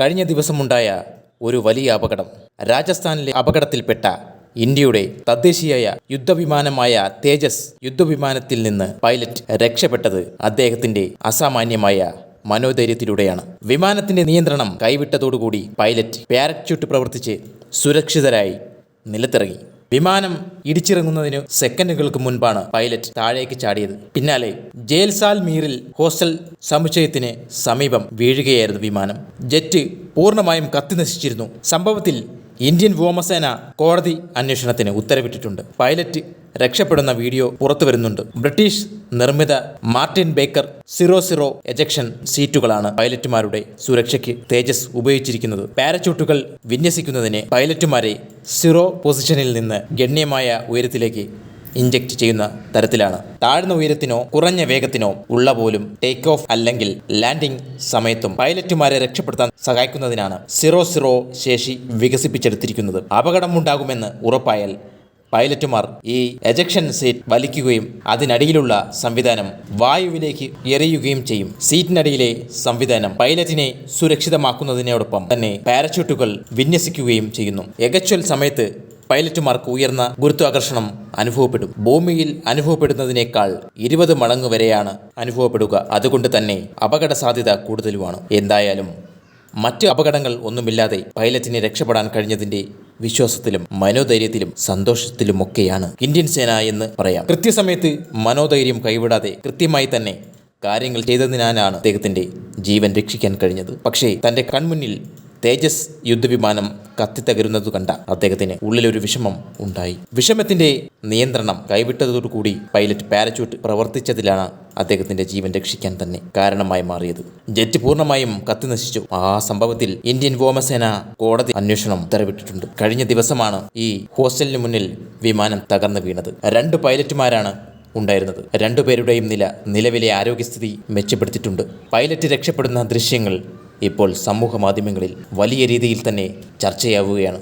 കഴിഞ്ഞ ദിവസമുണ്ടായ ഒരു വലിയ അപകടം. രാജസ്ഥാനിലെ അപകടത്തിൽപ്പെട്ട ഇന്ത്യയുടെ തദ്ദേശീയമായ യുദ്ധവിമാനമായ തേജസ് യുദ്ധവിമാനത്തിൽ നിന്ന് പൈലറ്റ് രക്ഷപ്പെട്ടത് അദ്ദേഹത്തിന്റെ അസാമാന്യമായ മനോധൈര്യത്തിലൂടെയാണ്. വിമാനത്തിന്റെ നിയന്ത്രണം കൈവിട്ടതോടുകൂടി പൈലറ്റ് പാരച്യൂട്ട് പ്രവർത്തിച്ച് സുരക്ഷിതരായി നിലത്തിറങ്ങി. വിമാനം ഇടിച്ചിറങ്ങുന്നതിന് സെക്കൻഡുകൾക്ക് മുൻപാണ് പൈലറ്റ് താഴേക്ക് ചാടിയത്. പിന്നാലെ ജേൽസാൽ മീറിൽ ഹോസ്റ്റൽ സമുച്ചയത്തിന് സമീപം വീഴുകയായിരുന്നു വിമാനം. ജെറ്റ് പൂർണമായും കത്തിനശിച്ചിരുന്നു സംഭവത്തിൽ ഇന്ത്യൻ വ്യോമസേന കോടതി അന്വേഷണത്തിന് ഉത്തരവിട്ടിട്ടുണ്ട്. പൈലറ്റ് രക്ഷപ്പെടുന്ന വീഡിയോ പുറത്തു വരുന്നുണ്ട്. ബ്രിട്ടീഷ് നിർമ്മിത Martin Baker zero zero ejection സീറ്റുകളാണ് പൈലറ്റുമാരുടെ സുരക്ഷയ്ക്ക് തേജസ് ഉപയോഗിച്ചിരിക്കുന്നത്. പാരച്യൂട്ടുകൾ വിന്യസിക്കുന്നതിന് പൈലറ്റുമാരെ സീറോ പൊസിഷനിൽ നിന്ന് ഗണ്യമായ ഉയരത്തിലേക്ക് ഇഞ്ചക്ട് ചെയ്യുന്ന തരത്തിലാണ്. താഴ്ന്ന ഉയരത്തിനോ കുറഞ്ഞ വേഗത്തിനോ ഉള്ള പോലും ടേക്ക് ഓഫ് അല്ലെങ്കിൽ ലാൻഡിംഗ് സമയത്തും പൈലറ്റുമാരെ രക്ഷപ്പെടുത്താൻ സഹായിക്കുന്നതിനാണ് സീറോ സീറോ ശേഷി വികസിപ്പിച്ചെടുത്തിരിക്കുന്നത്. അപകടമുണ്ടാകുമെന്ന് ഉറപ്പായാൽ പൈലറ്റുമാർ ഈ എജക്ഷൻ സീറ്റ് വലിക്കുകയും അതിനടിയിലുള്ള സംവിധാനം വായുവിലേക്ക് എറിയുകയും ചെയ്യും. സീറ്റിനടിയിലെ സംവിധാനം പൈലറ്റിനെ സുരക്ഷിതമാക്കുന്നതിനോടൊപ്പം തന്നെ പാരച്യൂട്ടുകൾ വിന്യസിക്കുകയും ചെയ്യുന്നു. എഗച്വൽ സമയത്ത് പൈലറ്റുമാർക്ക് ഉയർന്ന ഗുരുത്വാകർഷണം അനുഭവപ്പെടും. ഭൂമിയിൽ അനുഭവപ്പെടുന്നതിനേക്കാൾ ഇരുപത് മടങ്ങ് വരെയാണ് അനുഭവപ്പെടുക. അതുകൊണ്ട് തന്നെ അപകട സാധ്യത കൂടുതലുമാണ്. എന്തായാലും മറ്റ് അപകടങ്ങൾ ഒന്നുമില്ലാതെ പൈലറ്റിനെ രക്ഷപ്പെടാൻ കഴിഞ്ഞതിന്റെ വിശ്വാസത്തിലും മനോധൈര്യത്തിലും സന്തോഷത്തിലും ഒക്കെയാണ് ഇന്ത്യൻ സേന എന്ന് പറയാം. കൃത്യസമയത്ത് മനോധൈര്യം കൈവിടാതെ കൃത്യമായി തന്നെ കാര്യങ്ങൾ ചെയ്തതിനാലാണ് അദ്ദേഹത്തിന്റെ ജീവൻ രക്ഷിക്കാൻ കഴിഞ്ഞത്. പക്ഷേ തന്റെ കൺമുന്നിൽ തേജസ് യുദ്ധവിമാനം കത്തിത്തകരുന്നത് കണ്ട അദ്ദേഹത്തിന് ഉള്ളിലൊരു വിഷമം ഉണ്ടായി. വിഷമത്തിന്റെ നിയന്ത്രണം കൈവിട്ടതോടുകൂടി പൈലറ്റ് പാരച്യൂട്ട് പ്രവർത്തിച്ചതിലാണ് അദ്ദേഹത്തിന്റെ ജീവൻ രക്ഷിക്കാൻ തന്നെ കാരണമായി മാറിയത്. ജെറ്റ് പൂർണമായും കത്തിനശിച്ചു. ആ സംഭവത്തിൽ ഇന്ത്യൻ വ്യോമസേന കോടതി അന്വേഷണം ഉത്തരവിട്ടിട്ടുണ്ട്. കഴിഞ്ഞ ദിവസമാണ് ഈ ഹോസ്റ്റലിന് മുന്നിൽ വിമാനം തകർന്നു വീണത്. രണ്ട് പൈലറ്റുമാരാണ് ഉണ്ടായിരുന്നത്. രണ്ടുപേരുടെയും നില നിലവിലെ ആരോഗ്യസ്ഥിതി മെച്ചപ്പെടുത്തിയിട്ടുണ്ട്. പൈലറ്റ് രക്ഷപ്പെടുന്ന ദൃശ്യങ്ങൾ ഇപ്പോൾ സമൂഹ മാധ്യമങ്ങളിൽ വലിയ രീതിയിൽ തന്നെ ചർച്ചയാവുകയാണ്.